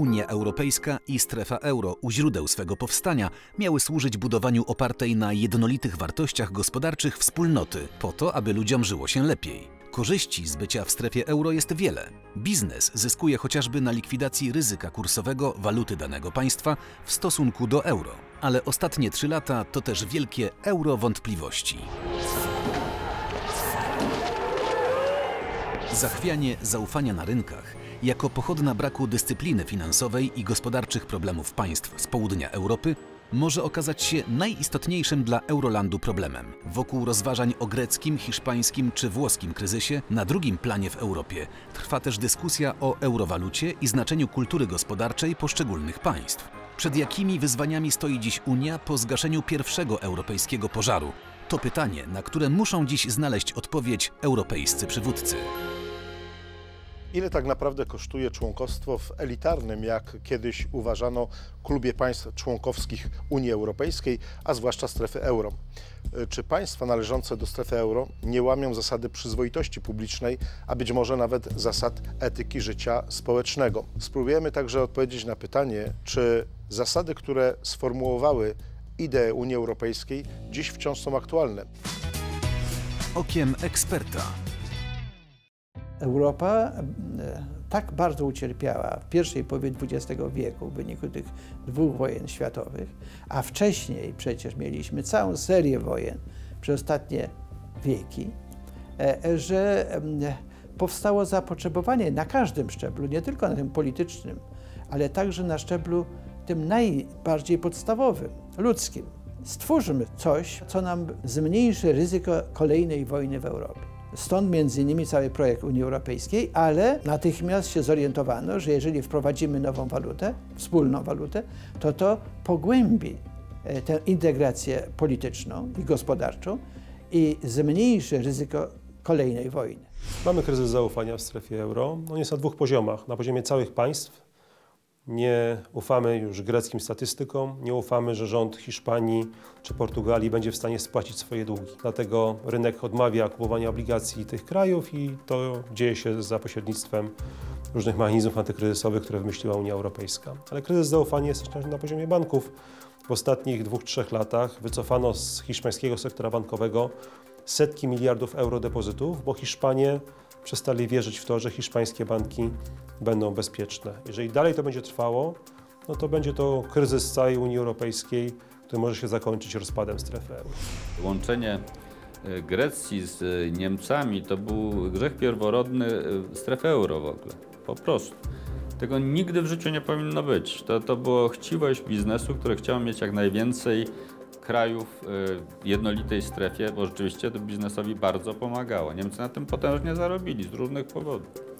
Unia Europejska i strefa euro u źródeł swego powstania miały służyć budowaniu opartej na jednolitych wartościach gospodarczych wspólnoty, po to, aby ludziom żyło się lepiej. Korzyści z bycia w strefie euro jest wiele. Biznes zyskuje chociażby na likwidacji ryzyka kursowego waluty danego państwa w stosunku do euro. Ale ostatnie trzy lata to też wielkie euro wątpliwości. Zachwianie zaufania na rynkach jako pochodna braku dyscypliny finansowej i gospodarczych problemów państw z południa Europy może okazać się najistotniejszym dla Eurolandu problemem. Wokół rozważań o greckim, hiszpańskim czy włoskim kryzysie na drugim planie w Europie trwa też dyskusja o eurowalucie i znaczeniu kultury gospodarczej poszczególnych państw. Przed jakimi wyzwaniami stoi dziś Unia po zgaszeniu pierwszego europejskiego pożaru? To pytanie, na które muszą dziś znaleźć odpowiedź europejscy przywódcy. Ile tak naprawdę kosztuje członkostwo w elitarnym, jak kiedyś uważano, klubie państw członkowskich Unii Europejskiej, a zwłaszcza strefy euro? Czy państwa należące do strefy euro nie łamią zasady przyzwoitości publicznej, a być może nawet zasad etyki życia społecznego? Spróbujemy także odpowiedzieć na pytanie, czy zasady, które sformułowały ideę Unii Europejskiej, dziś wciąż są aktualne. Okiem eksperta. Europa e, tak bardzo ucierpiała w pierwszej połowie XX wieku w wyniku tych dwóch wojen światowych, a wcześniej przecież mieliśmy całą serię wojen przez ostatnie wieki, e, że powstało zapotrzebowanie na każdym szczeblu, nie tylko na tym politycznym, ale także na szczeblu tym najbardziej podstawowym, ludzkim. Stwórzmy coś, co nam zmniejszy ryzyko kolejnej wojny w Europie. Stąd między innymi cały projekt Unii Europejskiej, ale natychmiast się zorientowano, że jeżeli wprowadzimy nową walutę, wspólną walutę, to to pogłębi e, tę integrację polityczną i gospodarczą i zmniejszy ryzyko kolejnej wojny. Mamy kryzys zaufania w strefie euro. On jest na dwóch poziomach. Na poziomie całych państw, nie ufamy już greckim statystykom, nie ufamy, że rząd Hiszpanii czy Portugalii będzie w stanie spłacić swoje długi. Dlatego rynek odmawia kupowania obligacji tych krajów i to dzieje się za pośrednictwem różnych mechanizmów antykryzysowych, które wymyśliła Unia Europejska. Ale kryzys zaufania jest na poziomie banków. W ostatnich dwóch, trzech latach wycofano z hiszpańskiego sektora bankowego setki miliardów euro depozytów, bo Hiszpanie przestali wierzyć w to, że hiszpańskie banki będą bezpieczne. Jeżeli dalej to będzie trwało, no to będzie to kryzys całej Unii Europejskiej, który może się zakończyć rozpadem strefy euro. Łączenie e, Grecji z e, Niemcami to był grzech pierworodny e, strefy euro w ogóle, po prostu. Tego nigdy w życiu nie powinno być. To, to było chciwość biznesu, który chciał mieć jak najwięcej krajów w jednolitej strefie, bo rzeczywiście to biznesowi bardzo pomagało. Niemcy na tym potężnie zarobili z różnych powodów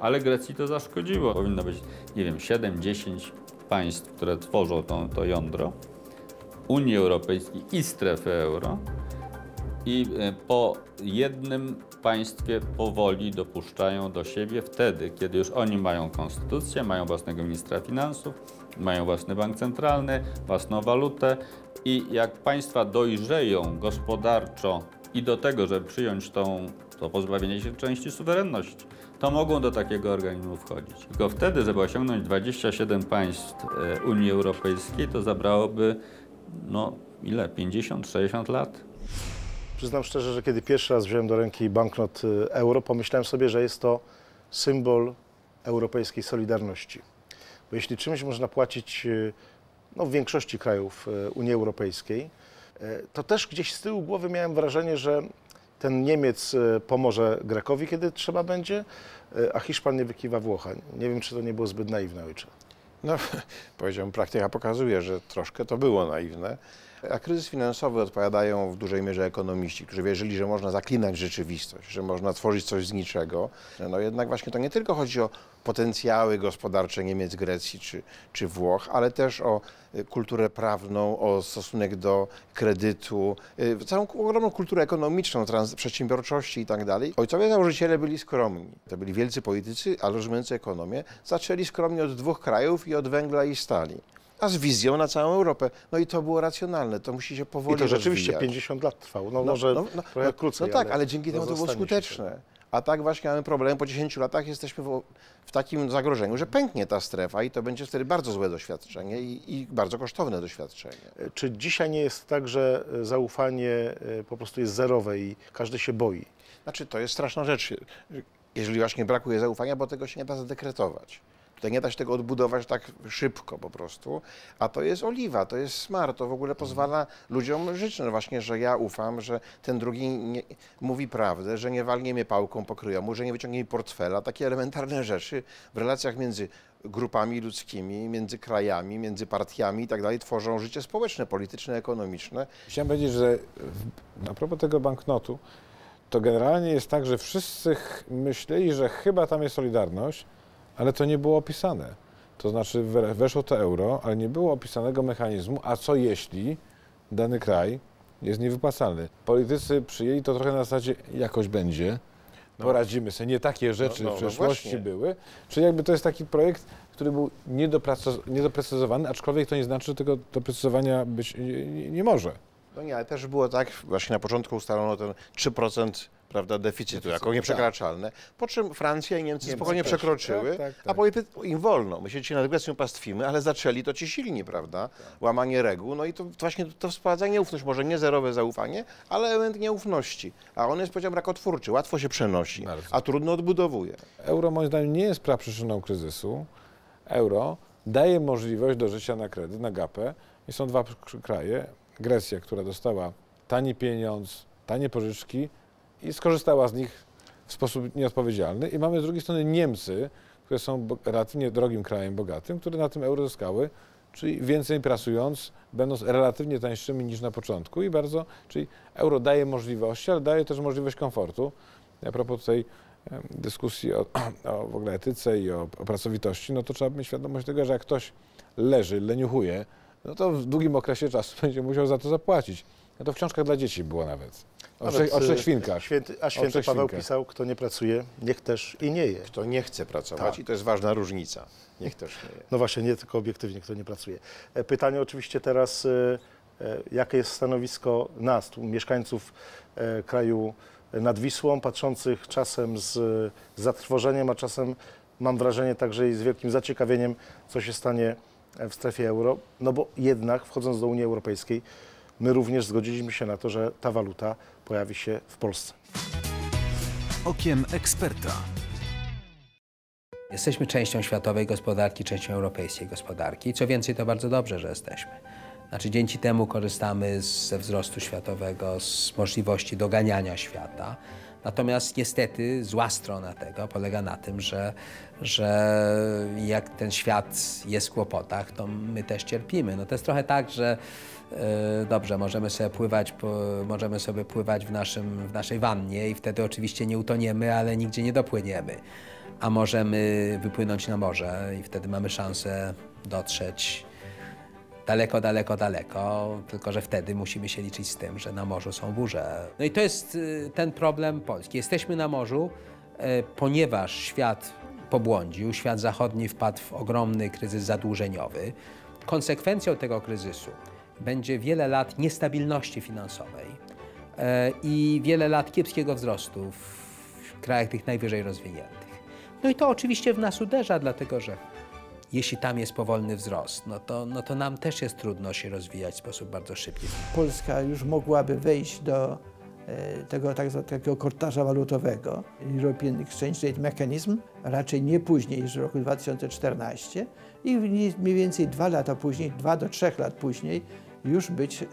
ale Grecji to zaszkodziło. Powinno być, nie wiem, 7-10 państw, które tworzą to, jądro Unii Europejskiej i strefy euro i e, po jednym państwie powoli dopuszczają do siebie wtedy, kiedy już oni mają konstytucję, mają własnego ministra finansów, mają własny bank centralny, własną walutę i jak państwa dojrzeją gospodarczo i do tego, żeby przyjąć tą, to pozbawienie się części suwerenności, to mogą do takiego organizmu wchodzić. Tylko wtedy, żeby osiągnąć 27 państw e, Unii Europejskiej, to zabrałoby, no ile, 50-60 lat? Przyznam szczerze, że kiedy pierwszy raz wziąłem do ręki banknot e, euro, pomyślałem sobie, że jest to symbol europejskiej solidarności. Bo jeśli czymś można płacić e, no, w większości krajów Unii Europejskiej, to też gdzieś z tyłu głowy miałem wrażenie, że ten Niemiec pomoże Grekowi, kiedy trzeba będzie, a Hiszpan nie wykiwa Włocha. Nie wiem, czy to nie było zbyt naiwne, ojcze. No, powiedziałbym, praktyka pokazuje, że troszkę to było naiwne. A kryzys finansowy odpowiadają w dużej mierze ekonomiści, którzy wierzyli, że można zaklinać rzeczywistość, że można tworzyć coś z niczego. No jednak właśnie to nie tylko chodzi o potencjały gospodarcze Niemiec, Grecji czy, czy Włoch, ale też o y, kulturę prawną, o stosunek do kredytu, y, całą ogromną kulturę ekonomiczną, przedsiębiorczości i tak dalej. Ojcowie założyciele byli skromni. To byli wielcy politycy, ale rozumiejący ekonomię. Zaczęli skromnie od dwóch krajów i od węgla i stali a z wizją na całą Europę. No i to było racjonalne, to musi się powoli I to rzeczywiście rozwijać. 50 lat trwało, no, no może no, no, trochę no, krócej. No tak, ale, ale dzięki temu to było skuteczne. A tak właśnie mamy problem, po 10 latach jesteśmy w, w takim zagrożeniu, że pęknie ta strefa i to będzie wtedy bardzo złe doświadczenie i, i bardzo kosztowne doświadczenie. Czy dzisiaj nie jest tak, że e, zaufanie e, po prostu jest zerowe i każdy się boi? Znaczy, to jest straszna rzecz, jeżeli właśnie brakuje zaufania, bo tego się nie da zadekretować. Tutaj nie da się tego odbudować tak szybko po prostu, a to jest oliwa, to jest smar, to w ogóle pozwala ludziom żyć, no właśnie, że ja ufam, że ten drugi nie, mówi prawdę, że nie walnie mnie pałką po kryjomu, że nie wyciągnie mi portfela, takie elementarne rzeczy w relacjach między grupami ludzkimi, między krajami, między partiami i tak dalej tworzą życie społeczne, polityczne, ekonomiczne. Chciałem powiedzieć, że a propos tego banknotu, to generalnie jest tak, że wszyscy myśleli, że chyba tam jest Solidarność, ale to nie było opisane. To znaczy we- weszło to euro, ale nie było opisanego mechanizmu, a co jeśli dany kraj jest niewypłacalny. Politycy przyjęli to trochę na zasadzie jakoś będzie, poradzimy sobie. Nie takie rzeczy no, no w przeszłości były. Czyli jakby to jest taki projekt, który był niedoprecyzowany, aczkolwiek to nie znaczy, że tego doprecyzowania być nie, nie, nie może. No nie, ale też było tak, właśnie na początku ustalono ten 3% prawda, deficytu jako nieprzekraczalne, po czym Francja i Niemcy, Niemcy spokojnie też. przekroczyły, Tak, tak, a tak. politycy im wolno. My się dzisiaj nad Grecją pastwimy, ale zaczęli to ci silni, prawda? Łamanie reguł, no i to właśnie to sprowadza nieufność, może nie zerowe zaufanie, ale element nieufności. A on jest, powiedziałem, rakotwórczy, łatwo się przenosi, Bardzo. a trudno odbudowuje. Euro moim zdaniem nie jest praprzyczyną kryzysu. Euro daje możliwość do życia na kredyt, na gapę. I są dwa kraje. Grecja, która dostała tani pieniądz, tanie pożyczki i skorzystała z nich w sposób nieodpowiedzialny. I mamy z drugiej strony Niemcy, które są relatywnie drogim krajem, bogatym, które na tym euro zyskały, czyli więcej pracując, będąc relatywnie tańszymi niż na początku i bardzo, czyli euro daje możliwości, ale daje też możliwość komfortu. A propos em, dyskusji o, o w ogóle etyce i o, o pracowitości, no to trzeba mieć świadomość tego, że jak ktoś leży, leniuchuje, no to w długim okresie czasu będzie musiał za to zapłacić. No to w książkach dla dzieci było nawet. O, trzech, o trzech e, świnkach. Święty, a święty Paweł świnkach. pisał, kto nie pracuje, niech też i nie je. Kto nie chce pracować Tak. i to jest ważna różnica. Niech też nie jest. No właśnie, nie tylko obiektywnie, kto nie pracuje. E, Pytanie oczywiście teraz, e, jakie jest stanowisko nas, mieszkańców kraju nad Wisłą, patrzących czasem z zatrwożeniem, a czasem mam wrażenie także i z wielkim zaciekawieniem, co się stanie w strefie euro. No bo jednak wchodząc do Unii Europejskiej, my również zgodziliśmy się na to, że ta waluta pojawi się w Polsce. Okiem eksperta. Jesteśmy częścią światowej gospodarki, częścią europejskiej gospodarki. Co więcej, to bardzo dobrze, że jesteśmy. Znaczy, dzięki temu korzystamy z- ze wzrostu światowego, z możliwości doganiania świata. Natomiast niestety zła strona tego polega na tym, że, że jak ten świat jest w kłopotach, to my też cierpimy. No to jest trochę tak, że dobrze, możemy sobie pływać, możemy sobie pływać w, naszym, w naszej wannie i wtedy oczywiście nie utoniemy, ale nigdzie nie dopłyniemy a możemy wypłynąć na morze i wtedy mamy szansę dotrzeć daleko, daleko, daleko, tylko że wtedy musimy się liczyć z tym, że na morzu są burze. No i to jest y, ten problem Polski. Jesteśmy na morzu, e, ponieważ świat pobłądził, świat zachodni wpadł w ogromny kryzys zadłużeniowy. Konsekwencją tego kryzysu będzie wiele lat niestabilności finansowej e, i wiele lat kiepskiego wzrostu w krajach tych najwyżej rozwiniętych. No i to oczywiście w nas uderza, dlatego że jeśli tam jest powolny wzrost, no to, no to nam też jest trudno się rozwijać w sposób bardzo szybki. Polska już mogłaby wejść do e, tego tak zwanego takiego kortaża walutowego, European Exchange Rate Mechanism, raczej nie później niż w roku 2014 i mniej więcej dwa lata później, dwa do trzech lat później już być e,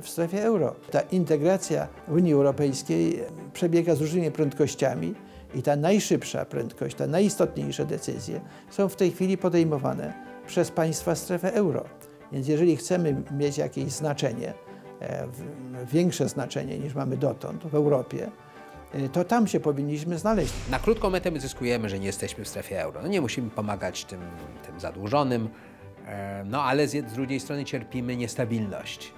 w strefie euro. Ta integracja Unii Europejskiej przebiega z różnymi prędkościami i ta najszybsza prędkość, te najistotniejsze decyzje są w tej chwili podejmowane przez państwa strefy euro. Więc jeżeli chcemy mieć jakieś znaczenie, e, większe znaczenie niż mamy dotąd w Europie, e, to tam się powinniśmy znaleźć. Na krótką metę my zyskujemy, że nie jesteśmy w strefie euro. No nie musimy pomagać tym, tym zadłużonym, no ale z, drugiej strony cierpimy niestabilność,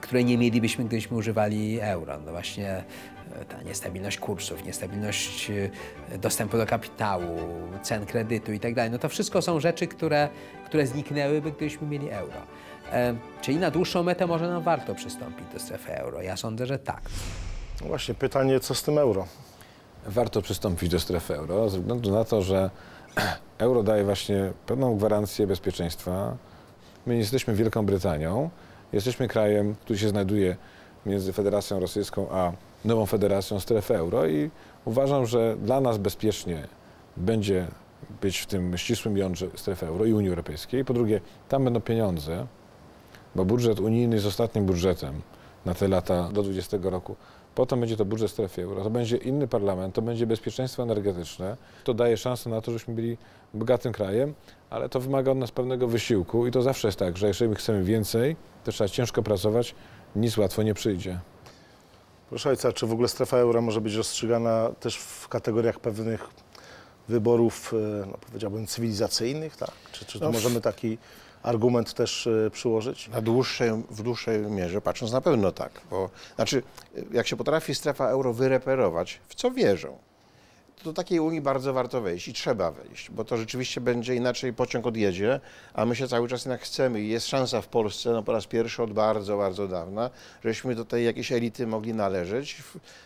której nie mielibyśmy, gdybyśmy używali euro. No właśnie e, ta niestabilność kursów, niestabilność e, dostępu do kapitału, cen kredytu i tak dalej. No to wszystko są rzeczy, które, które zniknęłyby, gdybyśmy mieli euro. E, Czyli na dłuższą metę może nam warto przystąpić do strefy euro? Ja sądzę, że tak. No właśnie, pytanie, co z tym euro? warto przystąpić do strefy euro, ze względu na to, że euro daje właśnie pewną gwarancję bezpieczeństwa. My nie jesteśmy Wielką Brytanią, jesteśmy krajem, który się znajduje między Federacją Rosyjską a nową Federacją strefy euro i uważam, że dla nas bezpiecznie będzie być w tym ścisłym jądrze strefy euro i Unii Europejskiej. Po drugie, tam będą pieniądze, bo budżet unijny jest ostatnim budżetem na te lata do 20 roku. Potem będzie to budżet strefy euro, to będzie inny parlament, to będzie bezpieczeństwo energetyczne. To daje szansę na to, żebyśmy byli bogatym krajem, ale to wymaga od nas pewnego wysiłku i to zawsze jest tak, że jeżeli chcemy więcej, to trzeba ciężko pracować, nic łatwo nie przyjdzie. Proszę ojca, czy w ogóle strefa euro może być rozstrzygana też w kategoriach pewnych wyborów, e, no powiedziałbym, cywilizacyjnych, tak? Czy, czy No, możemy taki argument też e, przyłożyć? Na dłuższej, w dłuższej mierze patrząc na pewno tak, bo znaczy jak się potrafi strefa euro wyreperować, w co wierzą, do takiej Unii bardzo warto wejść i trzeba wejść, bo to rzeczywiście będzie inaczej pociąg odjedzie, a my się cały czas jednak chcemy i jest szansa w Polsce, no po raz pierwszy od bardzo, bardzo dawna, żeśmy do tej jakiejś elity mogli należeć,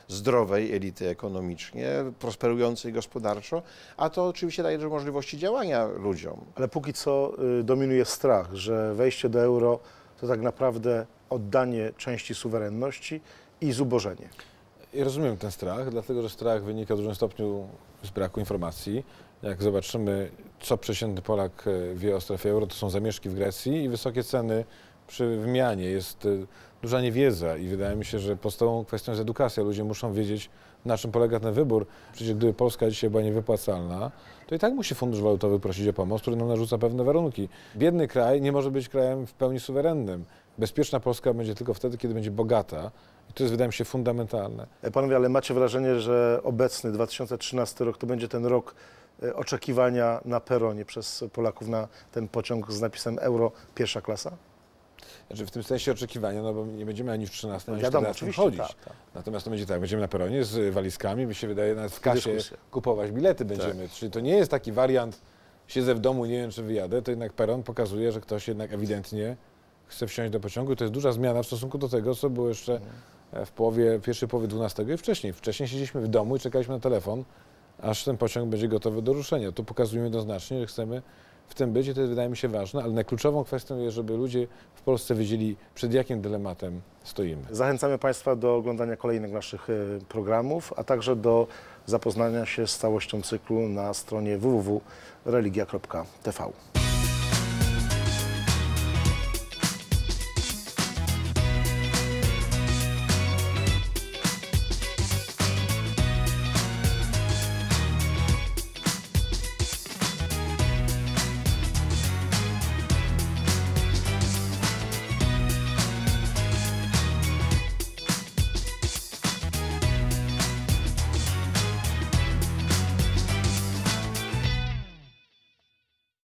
zdrowej elity ekonomicznie, prosperującej gospodarczo, a to oczywiście daje dużo możliwości działania ludziom. Ale póki co y, dominuje strach, że wejście do euro to tak naprawdę oddanie części suwerenności i zubożenie. Ja rozumiem ten strach, dlatego że strach wynika w dużym stopniu z braku informacji. Jak zobaczymy, co przeciętny Polak e, wie o strefie euro, to są zamieszki w Grecji i wysokie ceny przy wymianie. Jest e, duża niewiedza i wydaje mi się, że podstawową kwestią jest edukacja. Ludzie muszą wiedzieć, na czym polega ten wybór. Przecież gdyby Polska dzisiaj była niewypłacalna, to i tak musi Fundusz Walutowy prosić o pomoc, który nam narzuca pewne warunki. Biedny kraj nie może być krajem w pełni suwerennym. Bezpieczna Polska będzie tylko wtedy, kiedy będzie bogata. I to jest, wydaje mi się, fundamentalne. E, Panowie, ale macie wrażenie, że obecny 2013 rok to będzie ten rok e, oczekiwania na peronie przez Polaków na ten pociąg z napisem euro pierwsza klasa? Znaczy w tym sensie oczekiwania, no bo nie będziemy ani w 13, ani w Wiadomo, 14 oczywiście, chodzić. tak, tak. Natomiast to będzie tak, będziemy na peronie z walizkami, mi się wydaje, nawet w kasie kupować bilety będziemy. Czyli to nie jest taki wariant, siedzę w domu, nie wiem czy wyjadę, to jednak peron pokazuje, że ktoś jednak ewidentnie chce wsiąść do pociągu. To jest duża zmiana w stosunku do tego, co było jeszcze e, w połowie, pierwszej połowie 12 i wcześniej. Wcześniej siedzieliśmy w domu i czekaliśmy na telefon, aż ten pociąg będzie gotowy do ruszenia. Tu pokazujemy jednoznacznie, że chcemy w tym być i to jest, wydaje mi się ważne, ale najkluczową kwestią jest, żeby ludzie w Polsce wiedzieli, przed jakim dylematem stoimy. Zachęcamy Państwa do oglądania kolejnych naszych e, programów, a także do zapoznania się z całością cyklu na stronie www.religia.tv.